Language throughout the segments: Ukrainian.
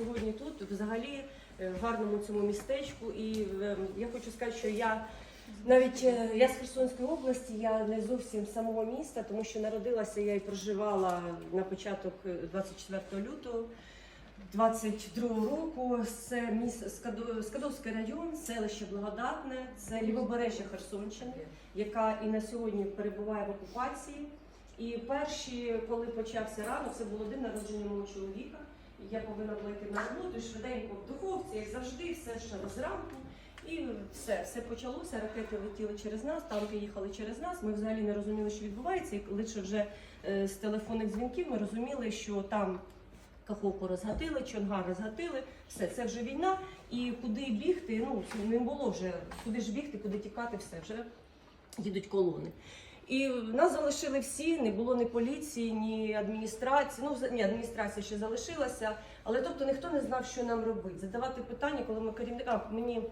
сьогодні тут, взагалі, е, в гарному цьому містечку. І е, я хочу сказати, що я навіть е, я з Херсонської області, я не зовсім з самого міста, тому що народилася я і проживала на початок е, 24 лютого. 22 року це міс Скадовський район, селище Благодатне, це лівобережжя Херсонщини, яка і на сьогодні перебуває в окупації. І перші, коли почався ранок, це було день народження мого чоловіка. Я повинна була йти на роботу, швиденько в духовці, як завжди, все ще зранку. І все, все почалося. Ракети летіли через нас, танки їхали через нас. Ми взагалі не розуміли, що відбувається. І лише вже е, з телефонних дзвінків ми розуміли, що там Каховку розгатили, Чонгар розгатили. Все, це вже війна. І куди бігти? Ну не було вже куди ж бігти, куди тікати, все вже їдуть колони. І нас залишили всі, не було ні поліції, ні адміністрації. Ну, ні, адміністрація ще залишилася, але тобто ніхто не знав, що нам робити. Задавати питання, коли ми керівника, мені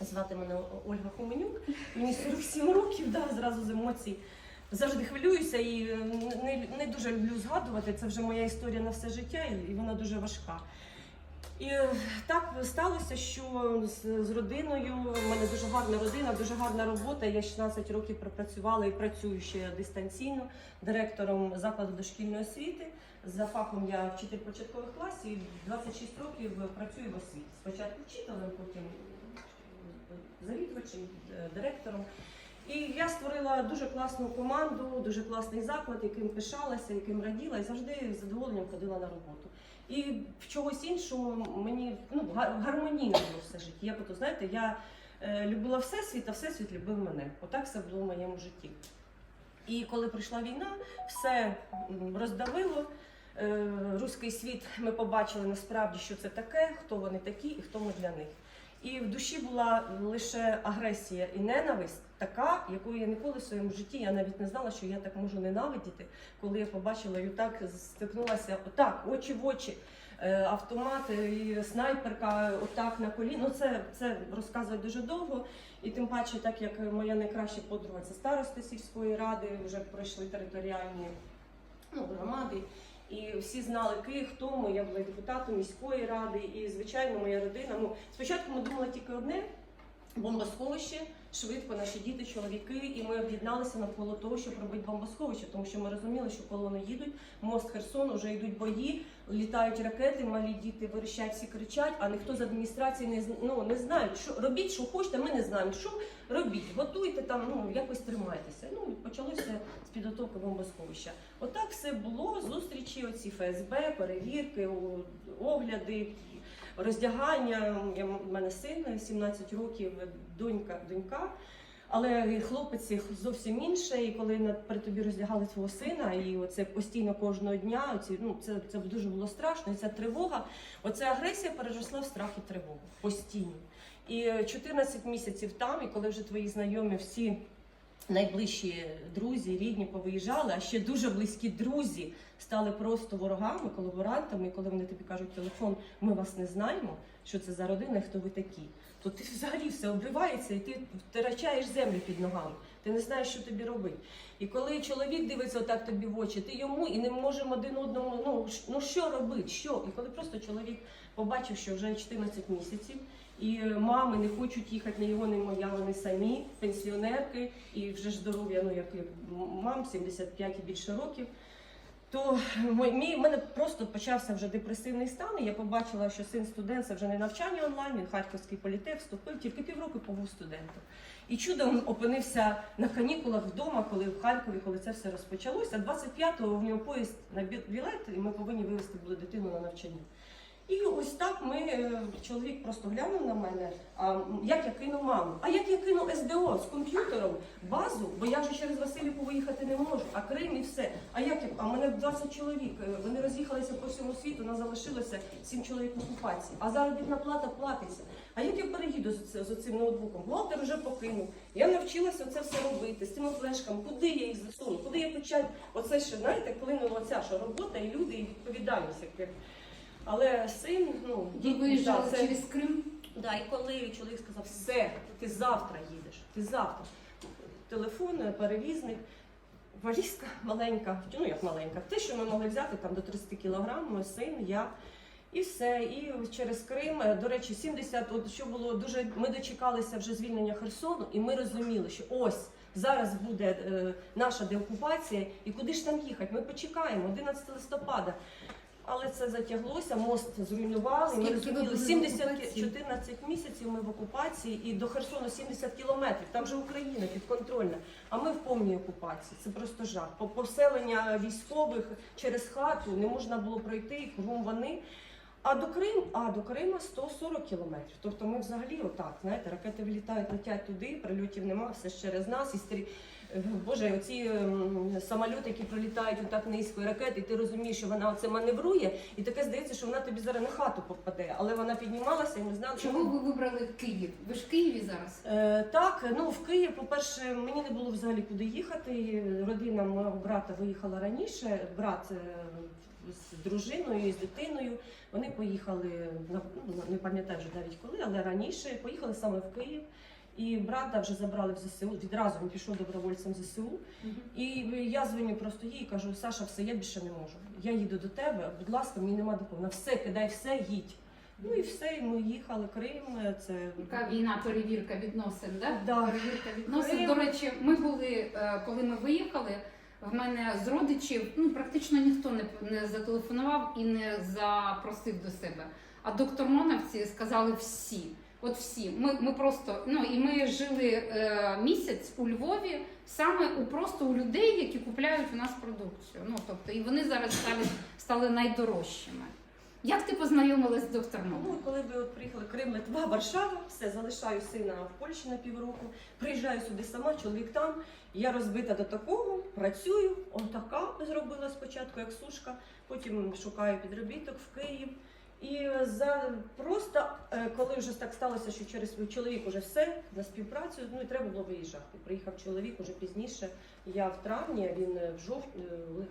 звати мене Ольга Хоменюк, мені 47 років, да, зразу з емоцій. Завжди хвилююся і не, не дуже люблю згадувати. Це вже моя історія на все життя, і вона дуже важка. І е, так сталося, що з, з родиною в мене дуже гарна родина, дуже гарна робота. Я 16 років пропрацювала і працюю ще дистанційно директором закладу дошкільної освіти. За фахом я вчитель початкових класів і 26 років працюю в освіті. Спочатку вчителем, потім завідувачем, е, директором. І я створила дуже класну команду, дуже класний заклад, яким пишалася, яким раділа, і завжди з задоволенням ходила на роботу. І в чогось іншому мені ну, гармонійно було все життя. Я знаєте, я е, любила всесвіт, а всесвіт любив мене. Отак все було в моєму житті. І коли прийшла війна, все роздавило. Е, Руський світ ми побачили насправді, що це таке, хто вони такі і хто ми для них. І в душі була лише агресія і ненависть, така, якої я ніколи в своєму житті я навіть не знала, що я так можу ненавидіти, коли я побачила і так стикнулася отак, очі в очі, е, автомат і снайперка, отак на коліно. Ну це, це розказує дуже довго. І тим паче, так як моя найкраща подруга це старости сільської ради, вже пройшли територіальні ну, громади. І всі знали, ки, хто ми. Я була депутатом міської ради, і звичайно, моя родина. Ну спочатку ми думали тільки одне: бомбосховище, швидко наші діти, чоловіки, і ми об'єдналися навколо того, щоб робити бомбосховище, тому що ми розуміли, що колони їдуть, мост Херсон, вже йдуть бої, літають ракети, малі діти верещать, всі кричать, а ніхто з адміністрації не ну, не знає, що робіть, що хочете, ми не знаємо, що робіть, готуйте там, ну якось тримайтеся. Ну почалося з підготовки бомбосховища. Отак все було. Зустрічі, оці ФСБ, перевірки, огляди, роздягання. Я, в мене син 17 років, донька, донька. Але хлопець зовсім інше, і коли при тобі роздягали твого сина, і оце постійно кожного дня, оці, ну це, це дуже було страшно. І ця тривога, оця агресія переросла в страх і тривогу постійно. І е, 14 місяців там, і коли вже твої знайомі всі найближчі друзі, рідні повиїжджали, а ще дуже близькі друзі стали просто ворогами, колаборантами. І коли вони тобі кажуть телефон, ми вас не знаємо, що це за родина, хто ви такі, то ти взагалі все обривається, і ти втрачаєш землю під ногами. Ти не знаєш, що тобі робити. І коли чоловік дивиться отак тобі в очі, ти йому і не можемо один одному. Ну ну що робити? Що? І коли просто чоловік побачив, що вже 14 місяців. І мами не хочуть їхати не його, не моя, вони самі, пенсіонерки, і вже ж здоров'я, ну як мам, 75 і більше років. То мій, мене просто почався вже депресивний стан. І я побачила, що син студент це вже не навчання онлайн, він харківський політех вступив, тільки півроку побув студентом. І чудом опинився на канікулах вдома, коли в Харкові, коли це все розпочалося. 25-го в нього поїзд на бі- білет, і ми повинні вивезти були дитину на навчання. І ось так ми е, чоловік просто глянув на мене. А як я кину маму? А як я кину СДО з комп'ютером базу, бо я вже через Васильівку виїхати не можу, а Крим і все. А як я? А мене 20 чоловік. е, Вони роз'їхалися по всьому світу. Нас залишилося 7 чоловік в окупації. А заробітна плата платиться. А як я переїду з, цим ноутбуком? Бухгалтер вже покинув. Я навчилася це все робити з цими флешками. Куди я їх засуну? Куди я почав? Оце ще знаєте, вплинула ця що робота і люди, і відповідальність. Але син, ну Ви виїжджали да, це- через Крим? Да, і коли чоловік сказав, все, ти завтра їдеш, ти завтра. Телефон, е, перевізник, валізка маленька, ну як маленька, те, що ми могли взяти там до 30 кілограм, мій син, я. І все, і через Крим, е, до речі, 70, от що було дуже. Ми дочекалися вже звільнення Херсону, і ми розуміли, що ось зараз буде е, наша деокупація, і куди ж там їхати? Ми почекаємо 11 листопада. Але це затяглося, мост зруйнували. Ми розуміли, 70, 14 місяців ми в окупації, і до Херсону 70 кілометрів. Там же Україна підконтрольна. А ми в повній окупації. Це просто жах. По поселення військових через хату не можна було пройти, і кругом вони. А до Крим, а до Крима 140 кілометрів. Тобто ми взагалі отак, знаєте, ракети вилітають, летять туди, прильотів нема, все ж через нас. І стрі... Е, Боже, оці ем, самоліти, які пролітають отак низько, і ракети, і ти розумієш, що вона оце маневрує, і таке здається, що вона тобі зараз на хату попаде. Але вона піднімалася і знали, що Чому ви вибрали Київ? Ви ж в Києві зараз? Е, так, ну в Київ, по-перше, мені не було взагалі куди їхати. Родина мого брата виїхала раніше. Брат е, з дружиною і з дитиною. Вони поїхали на ну, не пам'ятаю вже навіть коли, але раніше поїхали саме в Київ. І брата вже забрали в ЗСУ. Відразу він пішов добровольцем в ЗСУ. І я дзвоню просто їй і кажу: Саша, все, я більше не можу. Я їду до тебе. Будь ласка, мені нема допомоги. Все, кидай все, їдь. Ну і все, і ми їхали. Крим. Це Яка війна, перевірка відносин, да? Да. Перевірка відносин. Крим. До речі, ми були, е, коли ми виїхали, в мене з родичів ну, практично ніхто не, не зателефонував і не запросив до себе. А доктор Моновці сказали всі. От всі. Ми, ми просто, ну і ми жили е, місяць у Львові саме у просто у людей, які купляють у нас продукцію. Ну тобто, і вони зараз стали, стали найдорожчими. Як ти познайомилась з доктором Ну, коли ви от приїхали Крим, Литва, Варшава, все, залишаю сина в Польщі на півроку, приїжджаю сюди сама, чоловік там. Я розбита до такого, працюю, отака зробила спочатку, як сушка, потім шукаю підробіток в Київ. І за просто е, коли вже так сталося, що через чоловік уже все на співпрацю, ну і треба було виїжджати. Приїхав чоловік уже пізніше. Я в травні, а він в жовтні,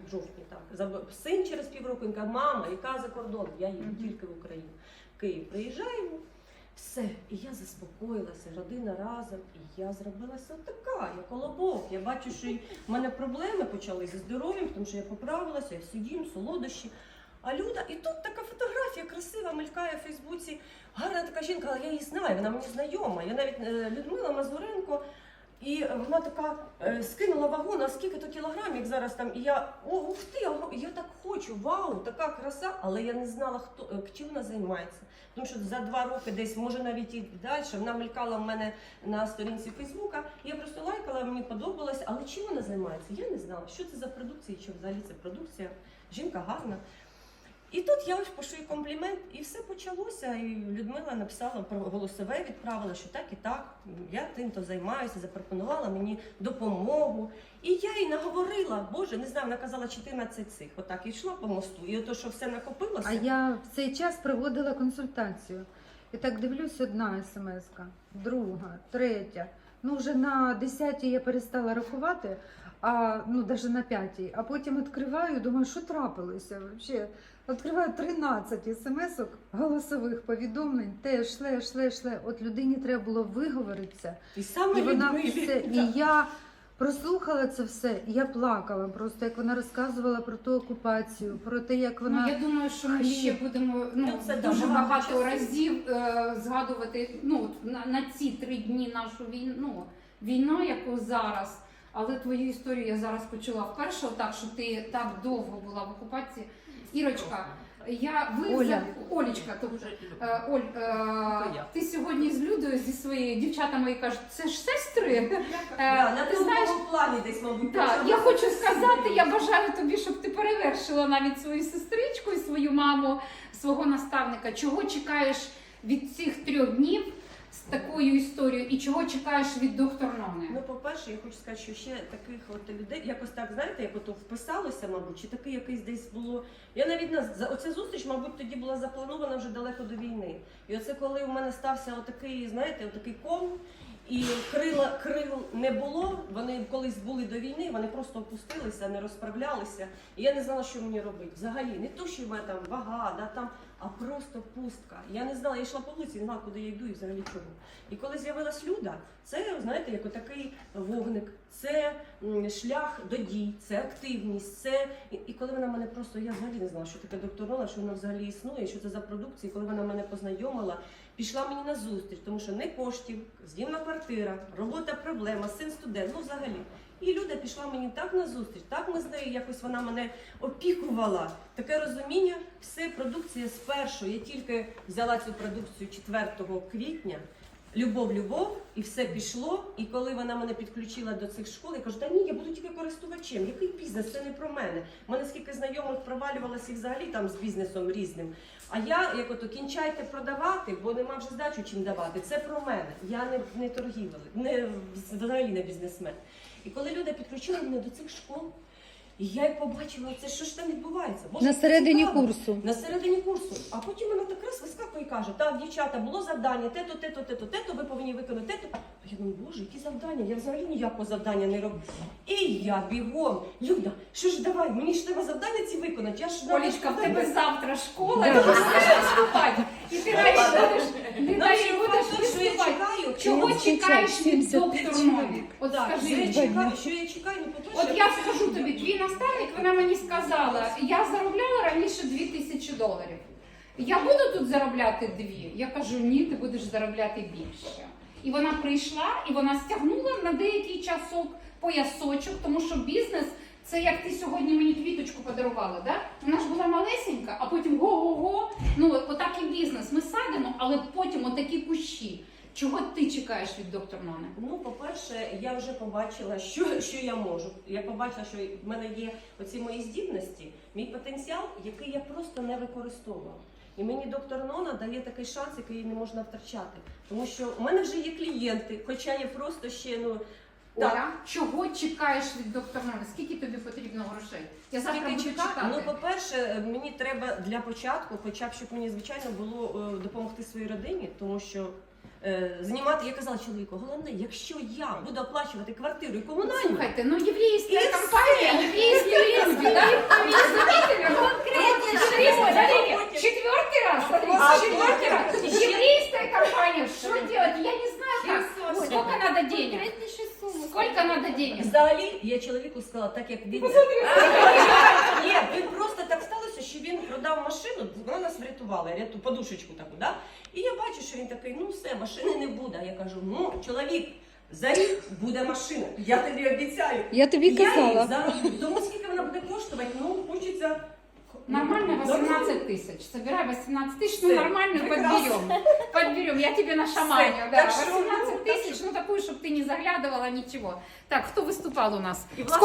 в жовтні так. Заб- Син через півроку він каже, мама, яка за кордон? Я їду тільки в Україну. В Київ приїжджаємо. Все, і я заспокоїлася, родина разом, і я зробилася така, я колобок. Я бачу, що в мене проблеми почали зі здоров'ям, тому що я поправилася, я їм, солодощі. А Люда, і тут така фотографія красива, мелькає в Фейсбуці. Гарна така жінка, але я її знаю, вона мені знайома. Я навіть е, Людмила Мазуренко, і вона така е, скинула вагу на скільки то кілограмів зараз там. І я о, ух ти, я так хочу, вау, така краса, але я не знала, хто е, чим вона займається. Тому що за два роки десь, може навіть і далі, вона мелькала в мене на сторінці Фейсбука. Я просто лайкала, мені подобалось, але чим вона займається? Я не знала, що це за продукція, чи взагалі це продукція. Жінка гарна. І тут я ось пишу комплімент, і все почалося. І Людмила написала про голосове, відправила, що так і так. Я тим то займаюся, запропонувала мені допомогу. І я їй наговорила, боже, не знаю, вона казала 14 цих. Отак і йшла по мосту. І ото, що все накопилося. А я в цей час проводила консультацію. І так дивлюсь, одна смс, друга, третя. Ну, вже на десятій я перестала рахувати, а ну навіть на п'ятій. А потім відкриваю, думаю, що трапилося взагалі. Відкриваю 13 смс голосових повідомлень, те шле, шле, шле. От людині треба було виговоритися. І саме І вона Людмилі. все. І я прослухала це все, і я плакала просто, як вона розказувала про ту окупацію, про те, як Ну, вона я думаю, що ми ще будемо ну, Ну, це дуже багато часу. разів е, згадувати ну, на, на ці три дні нашу війну, ну, війну, яку зараз. Але твою історію я зараз почула вперше, так що ти так довго була в окупації. Ірочка, я ви Оля. Олічка, тобто, е, Оль, е, ти сьогодні з Людою зі своєю дівчатами і кажуть, це ж сестри. Да, Е, на ти знаєш, плані десь, мабуть. так, я хочу сказати, я бажаю тобі, щоб ти перевершила навіть свою сестричку і свою маму, свого наставника. Чого чекаєш від цих трьох днів з такою історією, і чого чекаєш від доктор Нони? Ну, по-перше, я хочу сказати, що ще таких от людей, якось так, знаєте, як ото вписалося, мабуть, чи такий якийсь десь було. Я навіть на оця зустріч, мабуть, тоді була запланована вже далеко до війни. І оце коли у мене стався отакий, знаєте, отакий ком. І крила крил не було. Вони колись були до війни, вони просто опустилися, не розправлялися. І я не знала, що мені робити. Взагалі, не то, що в мене там вага, да, там, а просто пустка. Я не знала, я йшла по вулиці, не знала, куди я йду і взагалі чого. І коли з'явилась Люда, це, знаєте, як отакий вогник, це шлях до дій, це активність, це. І, коли вона мене просто, я взагалі не знала, що таке докторола, що вона взагалі існує, що це за продукція, коли вона мене познайомила, пішла мені на зустріч, тому що не коштів, здімна квартира, робота проблема, син студент, ну взагалі. І Люда пішла мені так на зустріч, так ми з нею якось вона мене опікувала. Таке розуміння, все продукція з першого. Я тільки взяла цю продукцію 4 квітня. Любов, любов, і все пішло. І коли вона мене підключила до цих школ, я кажу, та ні, я буду тільки користувачем. Який бізнес? Це не про мене. У мене скільки знайомих провалювалося взагалі там з бізнесом різним. А я як ото кінчайте продавати, бо нема вже здачу чим давати. Це про мене. Я не, не торгівець, не взагалі не бізнесмен. І коли люди підключили мене до цих школ, і я як побачила, це що ж там відбувається? Боже, На це середині цікаво. курсу. На середині курсу. А потім вона так раз вискакує і каже: так, дівчата, було завдання, те-то, те-то, те-то, те-то, ви повинні виконати те-то. А я думаю, боже, які завдання? Я взагалі ніякого завдання не роблю. І я бігом. Люда, що ж давай, мені ж треба завдання ці виконати. Я ж Олечка, в тебе завтра школа, Да. ти будеш виступати. І ти далі будеш, ти далі будеш виступати. Чого чекаєш від 75 доктора Нові? От скажи що я чекаю, що я чекаю, ну по-перше, От я скажу тобі, твій наставник, вона мені сказала, я заробляла раніше 2 тисячі доларів. Я буду тут заробляти дві. Я кажу, ні, ти будеш заробляти більше. І вона прийшла і вона стягнула на деякий часок поясочок, тому що бізнес це як ти сьогодні мені квіточку подарувала. Да? Вона ж була малесенька, а потім го-го-го. Ну от отак і бізнес. Ми садимо, але потім отакі кущі. Чого ти чекаєш від доктора Нони? Ну, по-перше, я вже побачила, що, що я можу. Я побачила, що в мене є оці мої здібності, мій потенціал, який я просто не використовувала. І мені доктор Нона дає такий шанс, який не можна втрачати. Тому що у мене вже є клієнти, хоча я просто ще ну так. Оля, чого чекаєш від доктора Нони? Скільки тобі потрібно грошей? Я завтра Скільки буду чекати? читати. Ну, по-перше, мені треба для початку, хоча б щоб мені звичайно було е, допомогти своїй родині, тому що е, знімати, я казала чоловіку, головне, якщо я буду оплачувати квартиру і комунальну, Слухайте, ну єврейська І компанія, єврейські люди, да? Вы заметили? Конкретно, смотрите, четвертый раз, смотрите, А, четвертый раз. еще- Еврейская компания, что делать? Я не знаю как. Сколько надо денег? Сколько надо денег? Взагалі, я чоловіку сказала, так як він. Ні, він просто так сталося, що він продав машину, вона нас врятувала, ряту подушечку таку, да? І я бачу, що він такий, ну все, машини не буде. Я кажу, ну, чоловік, за рік буде машина. Я тобі обіцяю. Я тобі Я казала. зароблю. Тому скільки вона буде коштувати, ну хочеться. Нормально Ну, 18 тысяч. Собирай 18 тысяч, ну Все, нормальную прекрасно. подберем. Подберем, я тебе нашаманю. Все, Да. так что, 18 ну, так тысяч, ну такую, чтобы ты не заглядывала, ничего. Так, кто выступал у нас? І, власне,